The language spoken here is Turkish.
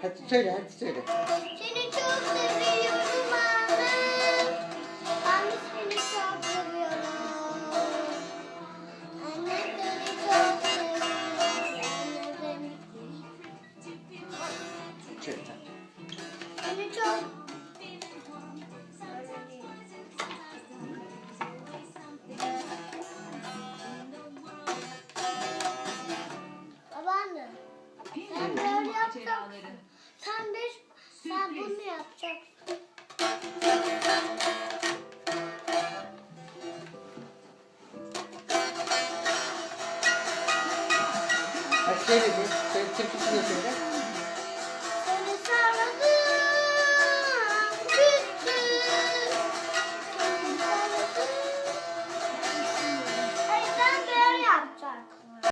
Seni çok seviyorum anne. De seni çok seviyorum. Anne seni çok seviyorum. Anne seni, Çek. seni çok Babaanne. Ben böyle yapsam sen bir sen bunu yapacaksın. Hadi şey dedi. Sen türküsü de söyle.